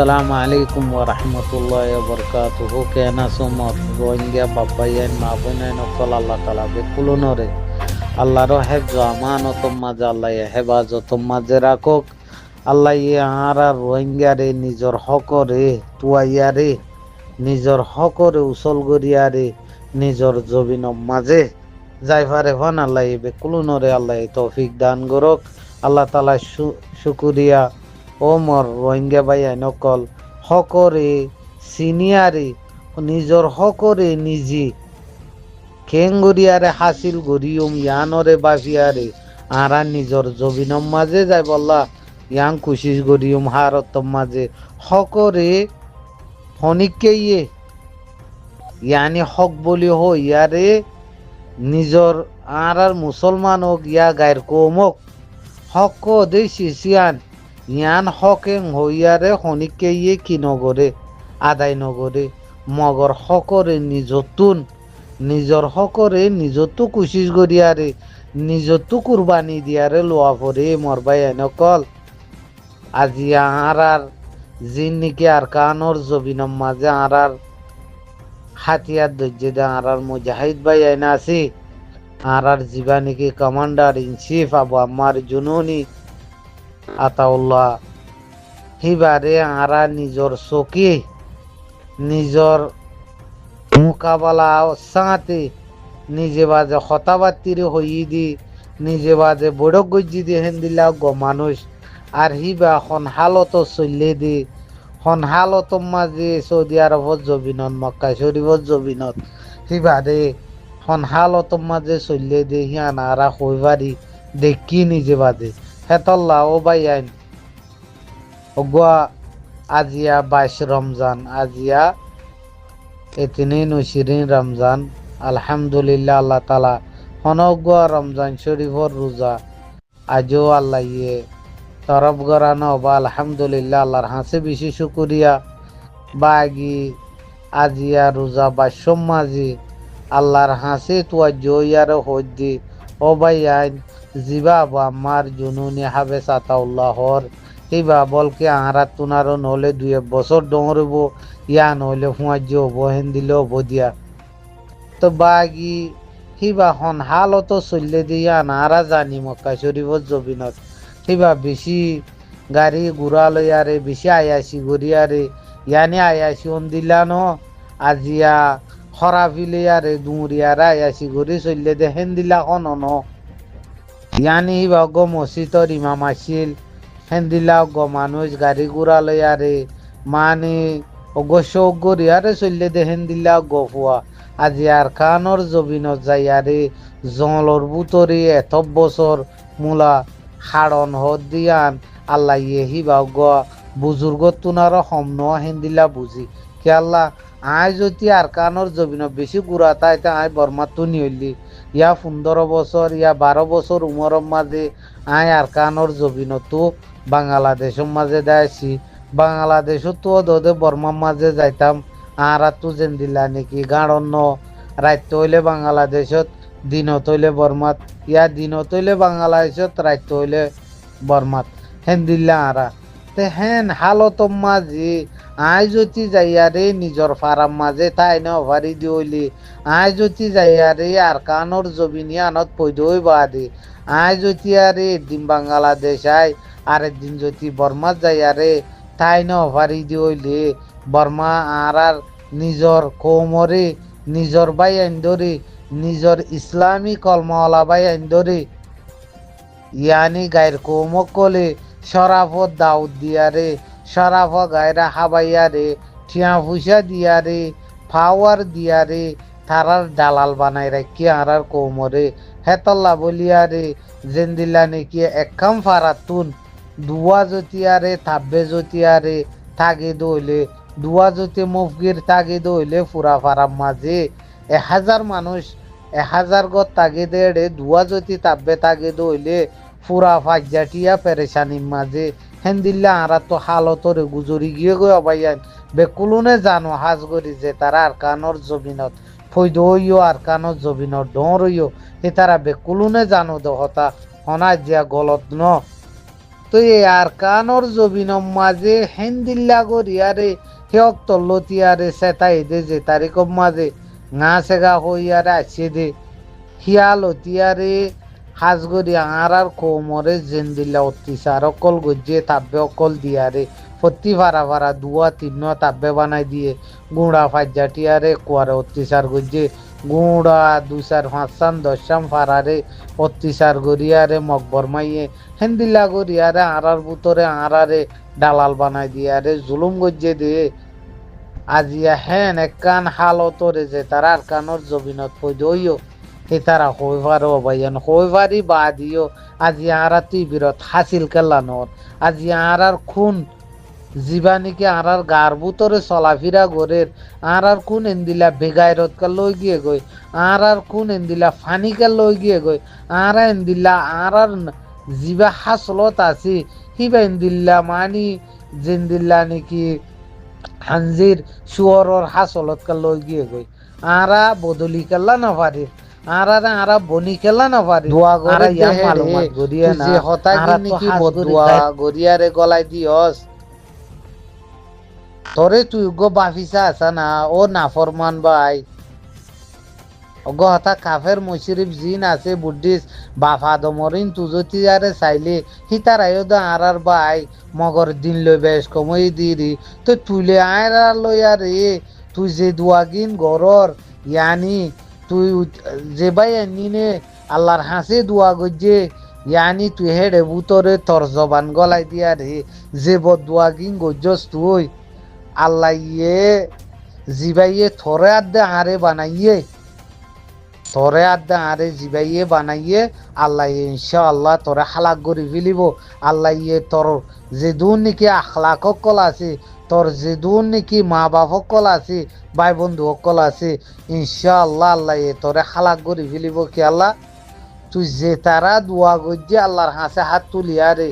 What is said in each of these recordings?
আসসালামু আলাইকুম ওয়া রাহমাতুল্লাহি ওয়া বারাকাতুহু। কেনা সমর রোহিঙ্গা বাবাইয়ান মা বোনাইন অকল আল্লাহ তাআলা বে কুলনরে আল্লাহর হেফজ আমানত মাঝে আল্লাহ হেফাজত মাঝে রাখক। আল্লাহ ইয়ে আরা রোহিঙ্গারে নিজর হকরে তুয়াইয়ারে নিজর হকরে উসল গরিয়ারে নিজর জবিন মাঝে। যাই পারে হন, আল্লাহ বে কুলনরে আল্লাহ তৌফিক দান করক। আল্লাহ তাআলা শুকুরিয়া। মর রোহিঙ্গা ভাই নকল হকরে সিনিয়ারে নিজর হকরে নিজে কেঙ্গুরিয়ারে হাসিল গরিয়ম ইয়ানরে বাফিয়ারে আরা নিজর জবিনম মাঝে যাই বললা ইয়াং কুশিস গরিয়ম হারতম মাঝে হকরে ফনিককে ইয়ে ইয়ানি হক বলি হো আর আর মুসলমান হোক ইয়া গায়ের কৌমক। হক দে শিশিয়ান ইয়ান হকেং হইয়ারে হনিকে ইয়ে কি নগরে আদায় নগরে মগর হকরে নিজতুন। নিজর হকরে নিজতো কুচিস গরিয়ারে নিজতো কুরবানি দিয়ারে লোয়া পরে মরবাই এনেকল। আজি আর আর জিন নিকি আর কানর জবিনম মাঝে আর হাতিয়ার ধৈর্য দে আর মুজাহিদ ভাই আইনা আছি। আর আর জীবানিকি commander in chief Abu Ammar Jununi. Ataullah. হিবারে আরা নিজর চকি, নিজর মোকাবেলা সাঁতে নিজে বাজে হতাবাত্তিরে হই দি, নিজে বাজে বড় গজ্জি দি হেন দিলা গ মানুষ। আর হিবা হন হালত চলে দি, হন হালত মাঝে সৌদি আরবত জবিনত মক্কা শরীফত জবিনত হিবারে হন হালত মাঝে চলে দি, হিয়ান আরা হইবারি দেখি নিজে বাজে। হেতল্লা, ও বাই আইন। অগুয়া আজিয়া বাইশ রমজান, আজিয়া এতিনি নসিরিন রমজান। আলহামদুলিল্লাহ, আল্লাহ তালা হনগুয়া রমজান শরীফর রোজা। আজও আল্লাহ ইয়ে তরফ গরানো বা আলহামদুলিল্লাহ, আল্লাহর হাসে বেশি শুকুরিয়া। বাগি আজিয়া রোজা বাইশম মাঝি আল্লাহর হাসে তুয়া জয়ার হদ্দি ও বাই আইন জিবা বা আমার জুনুনি হাবে সাতাউল্লাহর এইবা বলকে আহারা তুনারো নহলে দুই এক বছর ডঙরব ইয়া নহলে ফুঁয়াজ্য হব হেন দিলে হব দিয়া তো বাগি সিবা হন হালতো চললে দিয়া নারা জানি মক্কা শরীফত জবিনত। সিবা বেশি গাড়ি ঘোরা লইয়ারে বেশি আয়াসি গড়িয়ারে ইয়ানি আয়াসি ন, আজিয়া খরাফিলিয়ারে দুমরিয়ারা আয়াসি গড়ি চললে দে হেন দিলা কন ইয়ানি সিবা গ মসজিদর ইমাম আছিল হেন্দিলা গ মানুষ গাড়ি ঘোড়া লইয়ারে মানে অগস্য গরিয়ারে চললে দে হেন্দিলা গ ফুয়া আজি আর কানর জবিনত যাইয়ারে জলর বুতরি এত বছর মূলা হাড়ন হদ দিয়ান। আল্লাহ ইয়ে হিবা গ বুজুর্গ তুনার সমন হেন্দিলা বুঝি কে আল্লাহ আয় যদি আর কানর জবিন বেশি গুড়া তাই আয় বর্মা তুনি হইলি ইয়া পনেরো বছর ইয়া বারো বছর উমরের মাঝে আয় আর কানর জবিন তো বাংলাদেশের মাঝে যাইছি বাংলাদেশও তো দোদে বর্মার মাঝে যাইতাম। আর তো যেন দিলা নাকি? গাড়ন্ন রাত হইলে বাংলাদেশত, দিনত হইলে বর্মাত ইয়া দিনত হইলে বাংলাদেশত রাত হইলে বর্মাত হেন দিলা আরা তে হেন হালত মাঝে আই যদি যাইয়ারে নিজর ফারাম মাঝে তাই ন ভারি দি হইলি আই যদি যাইয়ারে আর কানর জবিনি আনত পৈদই বাদে। আই যদি আরে একদিন বাংলাদেশ আয় আর একদিন যদি বর্মা যাই আরে তাই ন ভারি দি হইলে বর্মা আর আর নিজর কৌমরে, নিজর বাই আইন্দরে, নিজর ইসলামী কলমাওয়ালা বাই আইন্দরে। ইয়ানি গায়ের কৌমক কলে সরাফত দাউদ দিয়ারে সরাফ গায়রা হাবাইয়ারে ঠিয়া ফুসা দিয়ারে ফাওয়ার দিয়ারে তারার দালাল বানাই রাখি আর কৌমরে। হেতল্লা বলিয়ারে জেন্দিলা নাকি একাম ফারাতুন দুয়া জতিয়ারে থাব্বে জতিয়ারে তাগে দইলে, দুয়া জতি মুফগির তাগে দইলে ফুরা ফারাম মাঝে। এ হাজার মানুষ, এ হাজার গত তাগে দেড়ে, দুয়া জতি তাব্বে তাগে দইলে ফুরা ফাজ্জাটিয়া পেরেশানির মাঝে। হেন্দিল্লা আরা তো হালতরে গুজরি গিয়ে গই অবাইয়ান বেকুলুনে জানো হাজ করি যে তারা আর কানর জবিনত ফৈদ হইও আর কানর জবিনত ডর হইও এ তারা বেকুলুনে জানো দহতা হনা জিয়া গলত ন। তো এই আর কানর জবিনম মাঝে হেন্দিল্লা গরিয়ারে হেয়ক তল্লতিয়ারে সেতাই দে যে তারিখম মাঝে ngã সেগা হইয়ারে আছে দে। হিয়ালতিয়ারে হাজগরি আর আর কোমরে জেন্দিল্লা অত্তিসার অকল গজ্জে তাব্বে, অকল দিয়ারে। ফত্তি ভাড়া ভাড়া দুয়া তিন্ন তাব্বে বানাই দিয়ে গুঁড়া ফাজ্জাটিয়ারে কুয়ারে অত্তিসার গজ্জে। গুঁড়া, দুসার পাঁচসান দশাম ফারারে অত্তিসার গরিয়ারে মকবর মাইয়ে। হেন্দিল্লা গরিয়ারে আড়ার বুতরে আড়ারে দালাল বানাই দিয়ারে জুলুম গজ্জে দিয়ে আজিয়া হেন একখান হালতরে যে তারা আর কানর জবিনত পইদইও। হে তারা হইবার অবাইয়ান হইবারই বাদিও আজি আরা তুই বিরত হাসিল কেলানোর আজি আরার খুন জীবানিকে আরার গার বুতরে চলাফিরা গরের আরার কোন এন্দিলা বেগাইরত কা লই গিয়ে গই আরার কোন এন্দিলা ফানি কা লই গিয়ে গই আরা এন্দিলা আরার জিবা হাসলত আছে হিবা এন্দিল্লা মানি জেন্দিল্লা নাকি হানজির শুয়রর হাসলত কা লই গিয়ে গই আরা বদলি কেলা না আরা আরা বনি কেলা না পারি দোয়া করে ইয়া মালুমাত গরিয়া না। হতা কি নাকি বদুয়া গরিয়ারে গলাই দিয়স তোরে তুই গো বাফিসা আছা না ও নাফরমান ভাই গো হতা কাফের মুশরিফ জিন আছে বুদ্ধিস বাফা দমরিন তুজতি আরে চাইলে হিতারাইও দা আর আর ভাই মগর দিন লই বেশ কমই দিরি তো তুলে আয় আর লই আরে তুই যে দুয়াগিন গরর ইয়ানি তুই যে ভাই নিনে আল্লাহর হাসে দোয়া গজ্জে ইয়ানি তুই হেডে বুতরে তোর জবান গলাই দিয়া রে, যে বদুয়াগিন গজ্জস তুই, আল্লাহ ইয়ে জিবাইয়ে থরে আদে আরে বানাইয়ে তোরে আদা আরে জিবাইয়ে বানাইয়ে আল্লাহ ইনশা আল্লাহ তোরে হালাক করি ফেলিব, আল্লাহ ইয়ে তোর যে দূর নাকি আখলাক সকল আছে তোর যে নাকি মা বাপ সকল আছে ভাই বন্ধু সকল আছে ইনশা আল্লাহ তোরে হালাক করি ফেলিব কি আল্লাহ? তুই যে তারা দোয়া গজ্জে আল্লাহর হাসে হাত তুলিয়া রে,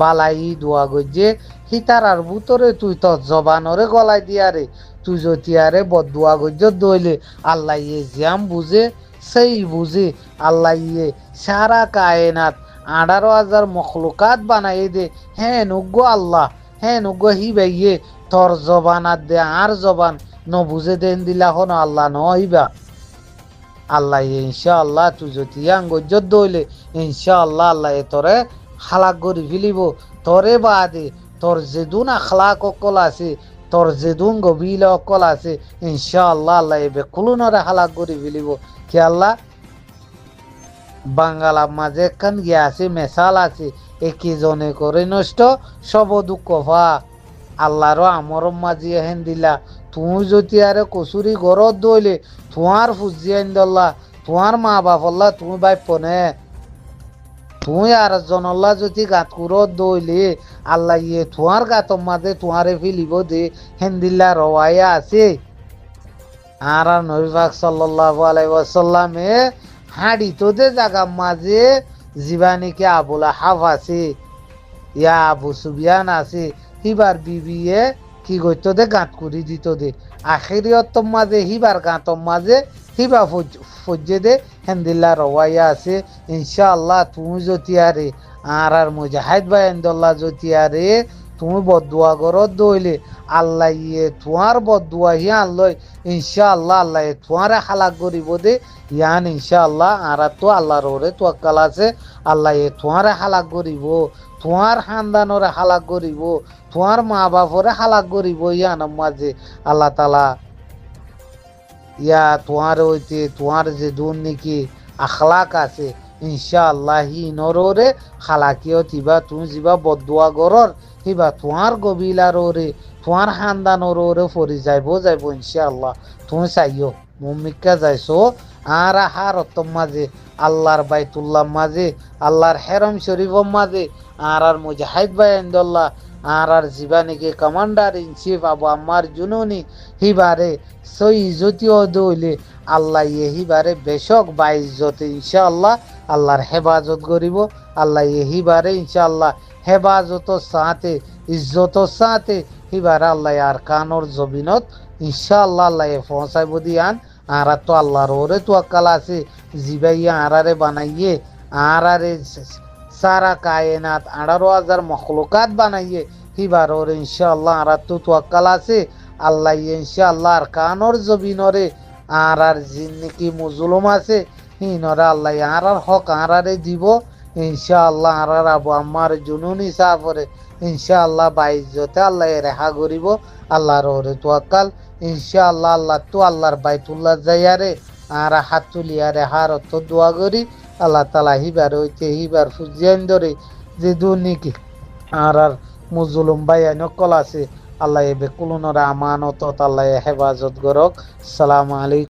বালাই দোয়া গজ্জে হিতারার বুতরে তুই তোর জবানরে গলাই দিয়া রে, তুই যতিয়ারে বদুয়া গজ্জ দইলে আল্লাহ ইয়ে জিয়াম বুঝে, সেই বুঝে আল্লাহ ইয়ে সারা কায়নাত আঠারো হাজার মখলুকাত বানাই দে। হ্যাঁ নগ্য আল্লাহ হ্যাঁ নগ্য হি বাইয়ে তোর জবানাত দে, আর জবান ন বুঝে দেন দিলা হন, আল্লাহ ন হইবা আল্লাহ ইনশা আল্লাহ তুই যদি আঙ্গজ্জত দইলে ইনশা আল্লাহ আল্লাহ তোরে হালাক করি ফেলিব। তোরে বাদে তোর যেদুন আখলাক অকল আছে, তোর যেদুন গভীর অকল আছে ইনশা আল্লাহ আল্লাহ এবে কুলুনরে হালাক করি ফেলিব। কি আল্লাহ? বাঙ্গালার মাঝে একখান গিয়া আছে, মেশাল আছে একই জনে করে নষ্ট, সব দুঃখ ভা। আল্লাহর আমর মাঝি হেন দিলা। তুই যদি আরে কচুরি ঘরত দইলে তোমার ফুজি আইন দল্লা তোমার মা বাপল্লা তুমি বাইপ নে তুই আর জনল্লা যদি গাত কুরত দইলে আল্লাহ ইয়ে তোমার গাতর মাঝে তোমারে ফিলিব দে হেন্দিল্লা রওয়াইয়া আছে। আর আর নবীবাগ সাল্লাল্লাহু আলাইহি ওয়াসাল্লামে হাঁড়ি তো দে জাগা মাঝে জীবানীকে আবুলা হাফ আছে, ইয়া আবু সুবিয়ান আছে। হিবার বিবিয়ে কি করতো দে, গাঁত করি দিত দে। আখেরিয়তম মাঝে, হিবার গাঁতম মাঝে, হিবা ফজ্জে দে, হেন্দিল্লা রওয়াইয়া আছে। ইনশাআল্লাহ তুমি যতিয়ারে আর আর মুজাহিদ ভাই এন্দল্লাহ যতিয়ারে তুমি বদুয়া গরত দইলে আল্লাহ ইয়ে তোমার বদুয়া হিয়ান লই ইনশাআল্লাহ আল্লাহ তোমারে হালাক করিব দে। ইয়ান ইনশাআল্লাহ, আর তো আল্লাহর ওরে তোয়াক্কাল আছে, আল্লাহ এ তোমারে হালাক করিব, তোমার খানদানরে হালাক করিব, তোমার মা বাপরে হালাক করিব ইয়ান মাঝে আল্লাহ তালা ইয়া তোমার হইতে, তোমার যে দূর নাকি আখলাক আছে, ইনশাআল্লাহ হি নররে খালাকিও তিবা তুমি যিবা বদুয়া গরর। হিবা তোমার গবিলার ওরে, তোমার খানদানর ওরে ফরি যাইব যাইব ইনশাআল্লাহ। তুমি চাইও মুমিকা যাইছো, আর হার মাঝে, আল্লাহর বাইতুল্লাহ মাঝে, আল্লাহর হেরম শরীফর মাঝে, আর আর মুজাহিদ ভাই আন্দোল্লাহ আর আর জীবানীকে commander in chief Abu Ammar Jununi, হিবারে সই ইজতিও দইলে আল্লাহ ইয়ে হিবারে বেশক বা ইজ্জতে ইনশাআল্লাহ, আল্লাহর হেফাজত করিব, আল্লাহ ইয়ে হিবারে ইনশাআল্লাহ হেফাজত সাথে, ইজ্জত সাথে। হিবারে আল্লাহ আর কানর জবিনত ইনশাআল্লাহ আল্লাহ পৌঁছাইব দিয়ান। আর তো আল্লাহর ওরে তো আকাল আছে, জিবাইয়া আরারে বানাইয়ে, আরারে সারা কায়নাত, আঠারো হাজার মখলুকাত বানাইয়ে হিবার ওর ইনশাআল্লাহ আর তো তোয়াক্কাল আছে। আল্লাহ ইনশাআল্লাহ আর কানর জবিনরে আর আর জিন্দিকি মুজুলুম আছে। হিনরে আল্লাহ আর হক আর আরে দিব। ইনশাআল্লাহ আর আবু আম্মার জুনুনি সাফরে ইনশাআল্লাহ বাইজতে আল্লাহ রেহা করিব, আল্লাহর ওরে তোয়াক্কাল। ইনশাআল্লাহ আল্লাহ তো আল্লাহর বাইতুল্লাহ যাইয়ারে আর হাত তুলিয়ারে হার তো দোয়া করি। আল্লাহ তালা হিবার হইতে হিবার ফুজিয়ান ধরে, যে দুর্নীতি আর আর মুজুলুম ভাই নকল আছে, আল্লাহ এবে কুলুনরা আমানত আল্লাহ হেফাজত করক। সালাম আলাইকুম।